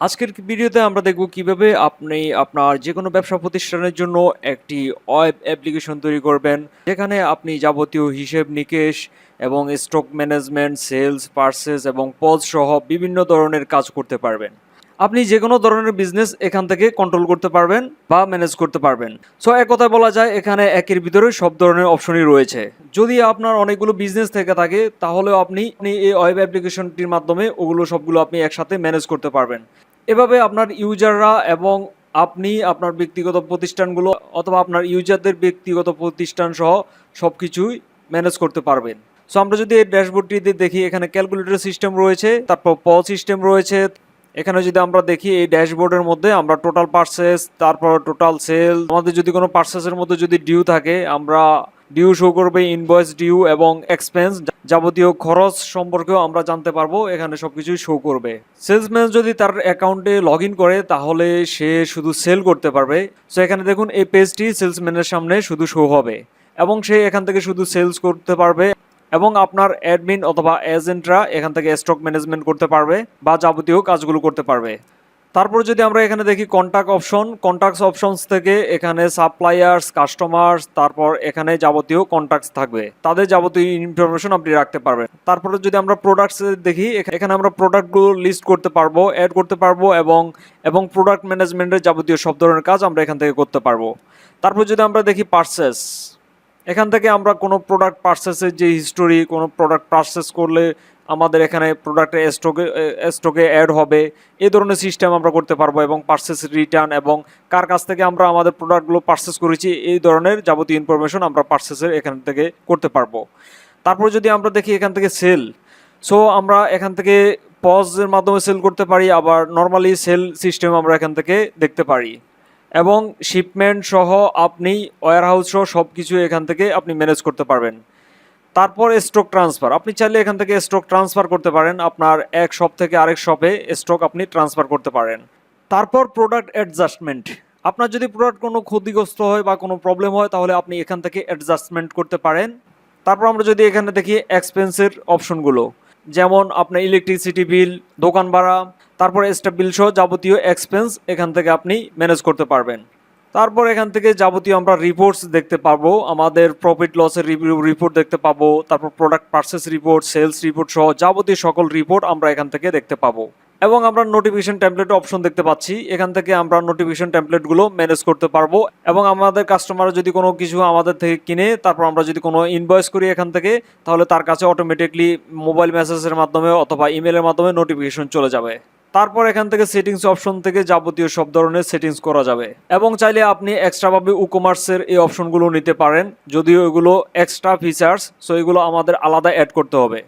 আজকের ভিডিওতে আমরা দেখব কীভাবে আপনি আপনার যে কোনো ব্যবসা প্রতিষ্ঠানের জন্য একটি ওয়েব অ্যাপ্লিকেশন তৈরি করবেন, যেখানে আপনি যাবতীয় হিসেব নিকেশ এবং স্টক ম্যানেজমেন্ট, সেলস পার্সেস এবং পজ সহ বিভিন্ন ধরনের কাজ করতে পারবেন। আপনি যে কোনো ধরনের বিজনেস এখান থেকে কন্ট্রোল করতে পারবেন বা ম্যানেজ করতে পারবেন। সো, এক কথায় বলা যায়, এখানে একের ভিতরে সব ধরনের অপশনই রয়েছে। যদি আপনার অনেকগুলো বিজনেস থেকে থাকে, তাহলেও আপনি এই ওয়েব অ্যাপ্লিকেশনটির মাধ্যমে ওগুলো সবগুলো আপনি একসাথে ম্যানেজ করতে পারবেন। এভাবে আপনার ইউজাররা এবং আপনি আপনার ব্যক্তিগত প্রতিষ্ঠানগুলো অথবা আপনার ইউজারদের ব্যক্তিগত প্রতিষ্ঠান সহ সব কিছুই ম্যানেজ করতে পারবেন। সো আমরা যদি এই ড্যাশবোর্ডটিতে দেখি, এখানে ক্যালকুলেটর সিস্টেম রয়েছে, তারপর প সিস্টেম রয়েছে। এখানে যদি আমরা দেখি, এই ড্যাশবোর্ডের মধ্যে আমরা টোটাল পার্সেস তারপর টোটাল সেল, আমাদের যদি কোনো পার্সেসের মধ্যে যদি ডিউ থাকে, আমরা ডিউ শো করবে ইনভয়েস ডিউ এবং এক্সপেন্স যাবতীয় খরচ সম্পর্কেও আমরা জানতে পারব, এখানে সবকিছুই শো করবে। সেলসম্যান যদি তার অ্যাকাউন্টে লগ করে, তাহলে সে শুধু সেল করতে পারবে। সো এখানে দেখুন, এই পেজটি সেলসম্যানের সামনে শুধু শো হবে এবং সে এখান থেকে শুধু সেলস করতে পারবে এবং আপনার অ্যাডমিন অথবা এজেন্টরা এখান থেকে স্টক ম্যানেজমেন্ট করতে পারবে বা যাবতীয় কাজগুলো করতে পারবে। তারপর যদি আমরা এখানে দেখি কন্ট্যাক্ট অপশন কন্ট্যাক্টস অপশনস থেকে এখানে সাপ্লায়ার্স কাস্টমার্স তারপর এখানে যাবতীয় কন্ট্যাক্টস থাকবে। তাদের যাবতীয় ইনফরমেশন আপনি রাখতে পারবেন। তারপরে যদি আমরা প্রোডাক্টস দেখি, এখা- এখানে আমরা প্রোডাক্টগুলো লিস্ট করতে পারব অ্যাড করতে পারব এবং এবং প্রোডাক্ট ম্যানেজমেন্টের যাবতীয় সব ধরনের কাজ আমরা এখান থেকে করতে পারব। তারপর যদি আমরা দেখি পার্সেস এখান থেকে আমরা কোনো প্রোডাক্ট পার্সেসের যে হিস্টোরি কোনো প্রোডাক্ট পার্সেস করলে আমাদের এখানে প্রোডাক্টের স্টকে স্টকে অ্যাড হবে। এই ধরনের সিস্টেম আমরা করতে পারব এবং পার্সেস রিটার্ন এবং কার কাছ থেকে আমরা আমাদের প্রোডাক্টগুলো পার্সেস করেছি, এই ধরনের যাবতীয় ইনফরমেশন আমরা পার্সেসের এখান থেকে করতে পারব। তারপর যদি আমরা দেখি এখান থেকে সেল সো আমরা এখান থেকে পজের মাধ্যমে সেল করতে পারি, আবার নর্মালি সেল সিস্টেম আমরা এখান থেকে দেখতে পারি। এবং শিপমেন্ট সহ আপনি ওয়ার হাউস সহ সব কিছু এখান থেকে আপনি ম্যানেজ করতে পারবেন। তারপর স্টক ট্রান্সফার আপনি চাইলে এখান থেকে স্টক ট্রান্সফার করতে পারেন। আপনার এক শপ থেকে আরেক শপে স্টক আপনি ট্রান্সফার করতে পারেন। তারপর প্রোডাক্ট অ্যাডজাস্টমেন্ট আপনার যদি প্রোডাক্ট কোনো ক্ষতিগ্রস্ত হয় বা কোনো প্রবলেম হয়, তাহলে আপনি এখান থেকে অ্যাডজাস্টমেন্ট করতে পারেন। তারপর আমরা যদি এখানে দেখি এক্সপেন্সের অপশনগুলো যেমন আপনার ইলেকট্রিসিটি বিল দোকান ভাড়া, তারপর এক্সট্রা বিল সহ যাবতীয় এক্সপেন্স এখান থেকে আপনি ম্যানেজ করতে পারবেন। তারপর এখান থেকে যাবতীয় আমরা রিপোর্টস দেখতে পাবো, আমাদের প্রফিট লসের রিপোর্ট দেখতে পাবো, তারপর product purchase report sales report সহ যাবতীয় সকল রিপোর্ট আমরা এখান থেকে দেখতে পাবো। এবং আমরা নোটিফিকেশন টেমপ্লেট অপশন দেখতে পাচ্ছি, এখান থেকে আমরা নোটিফিকেশন টেমপ্লেটগুলো ম্যানেজ করতে পারব। এবং আমাদের কাস্টমার যদি কোনো কিছু আমাদের থেকে কিনে, তারপর আমরা যদি কোনো ইনভয়েস করি এখান থেকে, তাহলে তার কাছে অটোমেটিকলি মোবাইল মেসেজের মাধ্যমে অথবা ইমেলের মাধ্যমে নোটিফিকেশন চলে যাবে। তারপর এখান থেকে সেটিংস অপশন থেকে যাবতীয় সব ধরনের সেটিংস করা যাবে। এবং চাইলে আপনি এক্সট্রাভাবে উকমার্সের কমার্সের এই অপশনগুলো নিতে পারেন, যদিও এগুলো এক্সট্রা ফিচার্স সো এগুলো আমাদের আলাদা অ্যাড করতে হবে।